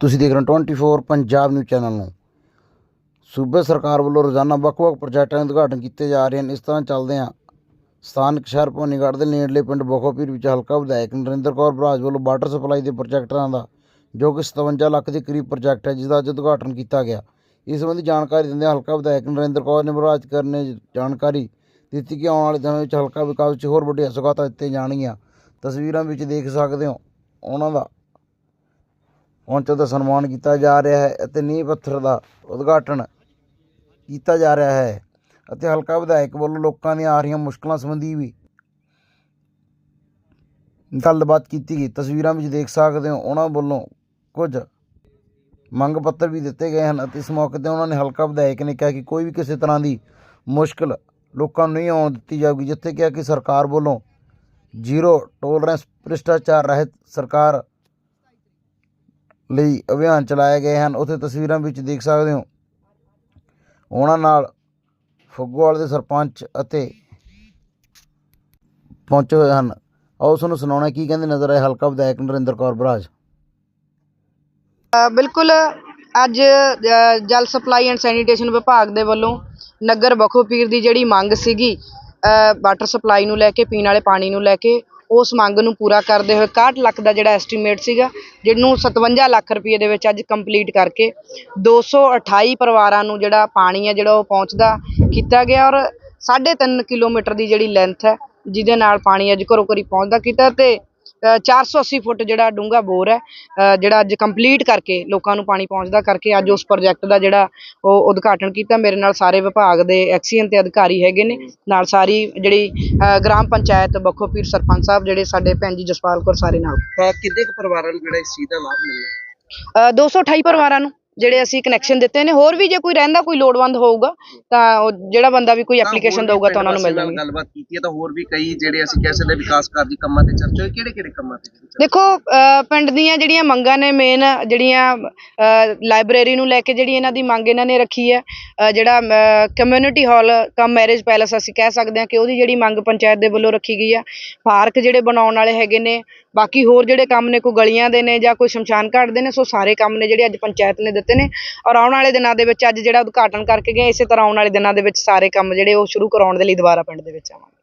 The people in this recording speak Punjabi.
ਤੁਸੀਂ ਦੇਖ ਰਹੇ ਹੋ 24 ਪੰਜਾਬ ਨਿਊਜ਼ ਚੈਨਲ ਨੂੰ। ਸੂਬੇ ਸਰਕਾਰ ਵੱਲੋਂ ਰੋਜ਼ਾਨਾ ਵੱਖ-ਵੱਖ ਪ੍ਰੋਜੈਕਟਾਂ ਦੇ ਉਦਘਾਟਨ ਕੀਤੇ ਜਾ ਰਹੇ ਹਨ। ਇਸ ਤਰ੍ਹਾਂ ਚੱਲਦੇ ਹਾਂ। ਸਥਾਨਕ ਸ਼ਹਿਰ ਭਵਾਨੀਗੜ੍ਹ ਦੇ ਨੇੜਲੇ ਪਿੰਡ ਬਖੋਪੀਰ ਵਿੱਚ ਹਲਕਾ ਵਿਧਾਇਕ ਨਰਿੰਦਰ ਕੌਰ ਬਰਾਜ ਵੱਲੋਂ ਵਾਟਰ ਸਪਲਾਈ ਦੇ ਪ੍ਰੋਜੈਕਟਾਂ ਦਾ, ਜੋ ਕਿ 57 ਲੱਖ ਦੇ ਕਰੀਬ ਪ੍ਰੋਜੈਕਟ ਹੈ, ਜਿਸ ਦਾ ਅੱਜ ਉਦਘਾਟਨ ਕੀਤਾ ਗਿਆ। ਇਸ ਸੰਬੰਧੀ ਜਾਣਕਾਰੀ ਦਿੰਦਿਆਂ ਹਲਕਾ ਵਿਧਾਇਕ ਨਰਿੰਦਰ ਕੌਰ ਨੇ ਬਰਾਜ ਕਰ ਨੇ ਜਾਣਕਾਰੀ ਦਿੱਤੀ ਕਿ ਆਉਣ ਵਾਲੇ ਸਮੇਂ ਵਿੱਚ ਹਲਕਾ ਵਿਕਾਸ ਵਿੱਚ ਹੋਰ ਵੱਡੀਆਂ ਸੁਗਾਤਾਂ ਦਿੱਤੀਆਂ ਜਾਣਗੀਆਂ। ਤਸਵੀਰਾਂ ਵਿੱਚ ਦੇਖ ਸਕਦੇ ਹੋ। ਉਹਨਾਂ ਦਾ ਪਹੁੰਚਣ ਦਾ ਸਨਮਾਨ ਕੀਤਾ ਜਾ ਰਿਹਾ ਹੈ ਅਤੇ ਨੀਂਹ ਪੱਥਰ ਦਾ ਉਦਘਾਟਨ ਕੀਤਾ ਜਾ ਰਿਹਾ ਹੈ ਅਤੇ ਹਲਕਾ ਵਿਧਾਇਕ ਵੱਲੋਂ ਲੋਕਾਂ ਦੀਆਂ ਆ ਰਹੀਆਂ ਮੁਸ਼ਕਲਾਂ ਸੰਬੰਧੀ ਵੀ ਗੱਲਬਾਤ ਕੀਤੀ ਗਈ। ਤਸਵੀਰਾਂ ਵਿੱਚ ਦੇਖ ਸਕਦੇ ਹੋ, ਉਹਨਾਂ ਵੱਲੋਂ ਕੁਝ ਮੰਗ ਪੱਤਰ ਵੀ ਦਿੱਤੇ ਗਏ ਹਨ ਅਤੇ ਇਸ ਮੌਕੇ ਤੇ ਉਹਨਾਂ ਨੇ ਹਲਕਾ ਵਿਧਾਇਕ ਨੇ ਕਿਹਾ ਕਿ ਕੋਈ ਵੀ ਕਿਸੇ ਤਰ੍ਹਾਂ ਦੀ ਮੁਸ਼ਕਲ ਲੋਕਾਂ ਨੂੰ ਨਹੀਂ ਆਉਣ ਦਿੱਤੀ ਜਾਊਗੀ, ਜਿੱਥੇ ਕਿਹਾ ਕਿ ਸਰਕਾਰ ਵੱਲੋਂ ਜ਼ੀਰੋ ਟੋਲਰੈਂਸ ਭ੍ਰਿਸ਼ਟਾਚਾਰ ਰਹਿਤ ਸਰਕਾਰ ਲਈ ਅਭਿਆਨ ਚਲਾਏ ਗਏ ਹਨ। ਉੱਥੇ ਤਸਵੀਰਾਂ ਵਿੱਚ ਦੇਖ ਸਕਦੇ ਹੋ। ਉਹਨਾਂ ਨਾਲ ਫੁੱਗੋਵਾਲ ਦੇ ਸਰਪੰਚ ਅਤੇ ਪਹੁੰਚੇ ਹੋਏ ਹਨ। ਆਓ ਤੁਹਾਨੂੰ ਸੁਣਾਉਣਾ ਕੀ ਕਹਿੰਦੇ ਨਜ਼ਰ ਆਏ ਹਲਕਾ ਵਿਧਾਇਕ ਨਰਿੰਦਰ ਕੌਰ ਬਰਾਜ। ਬਿਲਕੁਲ ਅੱਜ ਜਲ ਸਪਲਾਈ ਐਂਡ ਸੈਨੀਟੇਸ਼ਨ ਵਿਭਾਗ ਦੇ ਵੱਲੋਂ ਨਗਰ ਬਖੋਪੀਰ ਦੀ ਜਿਹੜੀ ਮੰਗ ਸੀਗੀ ਵਾਟਰ ਸਪਲਾਈ ਨੂੰ ਲੈ ਕੇ, ਪੀਣ ਵਾਲੇ ਪਾਣੀ ਨੂੰ ਲੈ ਕੇ ਉਸ ਮੰਗ ਨੂੰ ਪੂਰਾ ਕਰਦੇ ਹੋਏ 61 ਲੱਖ ਦਾ ਜਿਹੜਾ ਐਸਟੀਮੇਟ ਸੀਗਾ, ਜਿਹਨੂੰ 57 ਲੱਖ ਰੁਪਏ ਦੇ ਵਿੱਚ ਅੱਜ ਕੰਪਲੀਟ ਕਰਕੇ 228 ਪਰਿਵਾਰਾਂ ਨੂੰ ਜਿਹੜਾ ਪਾਣੀ ਹੈ ਜਿਹੜਾ ਉਹ ਪਹੁੰਚਦਾ ਕੀਤਾ ਗਿਆ ਔਰ 3.5 ਕਿਲੋਮੀਟਰ ਦੀ ਜਿਹੜੀ ਲੈਂਥ ਹੈ, ਜਿਹਦੇ ਨਾਲ ਪਾਣੀ ਅੱਜ ਘਰੋਂ ਘਰੀ ਪਹੁੰਚਦਾ ਕੀਤਾ ਤੇ 480 ਫੁੱਟ ਜਿਹੜਾ ਡੂੰਘਾ ਬੋਰ ਹੈ ਜਿਹੜਾ ਅੱਜ ਕੰਪਲੀਟ ਕਰਕੇ ਲੋਕਾਂ ਨੂੰ ਪਾਣੀ ਪਹੁੰਚਦਾ ਕਰਕੇ ਅੱਜ ਉਸ ਪ੍ਰੋਜੈਕਟ ਦਾ ਜਿਹੜਾ ਉਹ ਉਦਘਾਟਨ ਕੀਤਾ। ਮੇਰੇ ਨਾਲ ਸਾਰੇ ਵਿਭਾਗ ਦੇ ਐਕਸੀਅਨ ਤੇ ਅਧਿਕਾਰੀ ਹੈਗੇ ਨੇ ਨਾਲ ਸਾਰੀ ਜਿਹੜੀ ਗ੍ਰਾਮ ਪੰਚਾਇਤ ਬਖੋਪੀਰ ਸਰਪੰਚ ਸਾਹਿਬ ਜਿਹੜੇ ਸਾਡੇ ਭੈਣ ਜੀ ਜਸਪਾਲ ਕੌਰ ਸਾਰੇ ਨਾਲ। ਕਿੰਨੇ ਕੁ ਪਰਿਵਾਰਾਂ ਨੂੰ ਜਿਹੜਾ ਇਸ ਚੀਜ਼ ਦਾ ਲਾਭ ਮਿਲਣਾ ਅ, 228 ਪਰਿਵਾਰਾਂ ਨੂੰ। ਜਿਹੜੇ ਅਸੀਂ ਕਨੈਕਸ਼ਨ ਦਿੱਤੇ ਨੇ ਹੋਰ ਵੀ ਜੇ ਕੋਈ ਰਹਿੰਦਾ ਕੋਈ ਲੋੜਵੰਦ ਹੋਊਗਾ ਤਾਂ ਉਹ ਜਿਹੜਾ ਬੰਦਾ ਵੀ ਕੋਈ ਐਪਲੀਕੇਸ਼ਨ ਦਊਗਾ ਤਾਂ ਉਹਨਾਂ ਨੂੰ ਮਿਲ ਜਾਣਗੇ। ਗੱਲਬਾਤ ਕੀਤੀ ਹੈ ਤਾਂ ਹੋਰ ਵੀ ਕਈ ਜਿਹੜੇ ਅਸੀਂ ਕਹਿ ਸਕਦੇ ਵਿਕਾਸ ਕਾਰਜੀ ਕੰਮਾਂ ਤੇ ਚਰਚਾ ਹੋਈ ਕਿਹੜੇ ਕਿਹੜੇ ਕੰਮਾਂ ਤੇ ਚਰਚਾ ਦੇਖੋ ਪਿੰਡ ਦੀਆਂ ਜਿਹੜੀਆਂ ਮੰਗਾਂ ਨੇ ਮੇਨ ਜਿਹੜੀਆਂ ਲਾਇਬ੍ਰੇਰੀ ਨੂੰ ਲੈ ਕੇ ਜਿਹੜੀ ਇਹਨਾਂ ਦੀ ਮੰਗ ਇਹਨਾਂ ਨੇ ਰੱਖੀ ਹੈ ਜਿਹੜਾ community hall cum marriage palace ਅਸੀਂ ਕਹਿ ਸਕਦੇ ਹਾਂ ਕਿ ਉਹਦੀ ਜਿਹੜੀ ਮੰਗ ਪੰਚਾਇਤ ਦੇ ਵੱਲੋਂ ਰੱਖੀ ਗਈ ਆ ਪਾਰਕ ਜਿਹੜੇ ਬਣਾਉਣ ਵਾਲੇ ਹੈਗੇ ਨੇ ਬਾਕੀ ਹੋਰ ਜਿਹੜੇ ਕੰਮ ਨੇ, ਕੋਈ ਗਲੀਆਂ ਦੇ ਨੇ ਜਾਂ ਕੋਈ ਸ਼ਮਸ਼ਾਨ ਘਾਟ ਦੇ ਨੇ, ਸੋ ਸਾਰੇ ਕੰਮ ਨੇ ਜਿਹੜੇ ਅੱਜ ਪੰਚਾਇਤ ਨੇ ਦਿੱਤੇ ਨੇ। ਔਰ ਆਉਣ ਵਾਲੇ ਦਿਨਾਂ ਦੇ ਵਿੱਚ ਅੱਜ ਜਿਹੜਾ ਉਦਘਾਟਨ ਕਰਕੇ ਗਏ, ਇਸੇ ਤਰ੍ਹਾਂ ਆਉਣ ਵਾਲੇ ਦਿਨਾਂ ਦੇ ਵਿੱਚ ਸਾਰੇ ਕੰਮ ਜਿਹੜੇ ਉਹ ਸ਼ੁਰੂ ਕਰਾਉਣ ਦੇ ਲਈ ਦੁਬਾਰਾ ਪਿੰਡ ਦੇ ਵਿੱਚ ਆਵਾਂਗੇ।